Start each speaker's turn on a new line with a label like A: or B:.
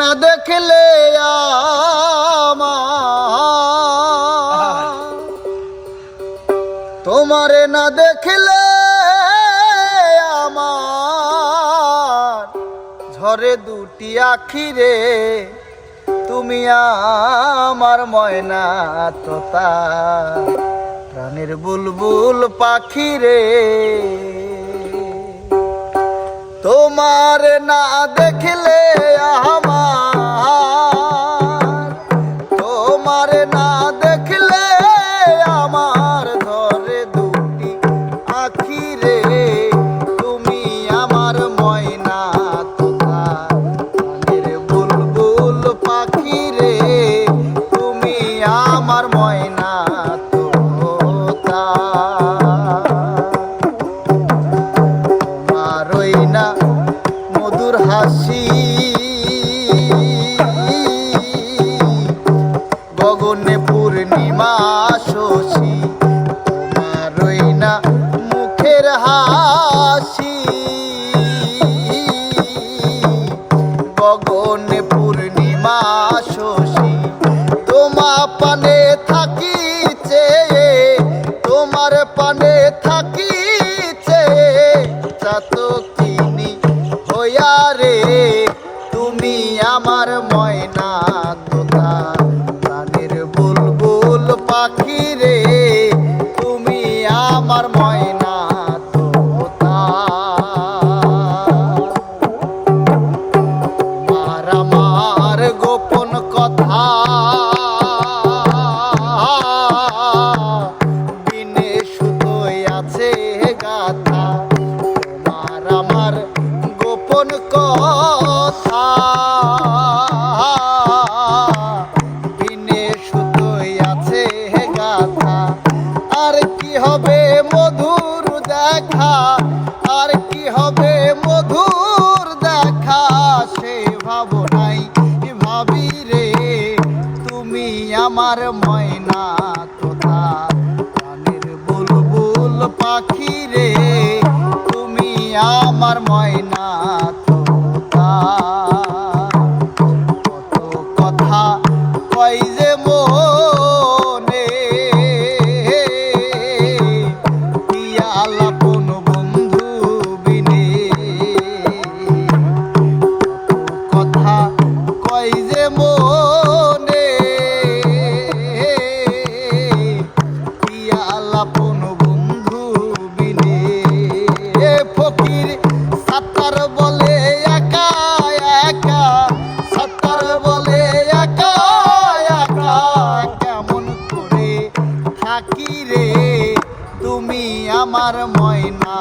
A: না দেখলে তোমারে না দেখলে আমার। ঝরে দুটি আখিরে, তুমি আমার ময়না তোতা প্রাণের বুলবুল পাখি রে তোমার না দেখলে হাসি। গগনে পূর্ণিমা শশী। চাতকিনি হইয়া রে, তুমি আমার ময়না তোতা। প্রাণের বুলবুল পাখি রে, তুমি আমার ময়না তোতা। আর আমার গোপন কথা দিনে শুধুই আছে গাথা। মধুর দেখা, আর কি হবে মধুর দেখা? সে ভাবনাই ভাবি রে, তুমি আমার ময়না, তোতা বুলবুল পাখি লাপন বন্ধু বিনে। ফকির সাতার বলে একা একা। সাতার বলে একা থাকি রে, তুমি আমার ময়না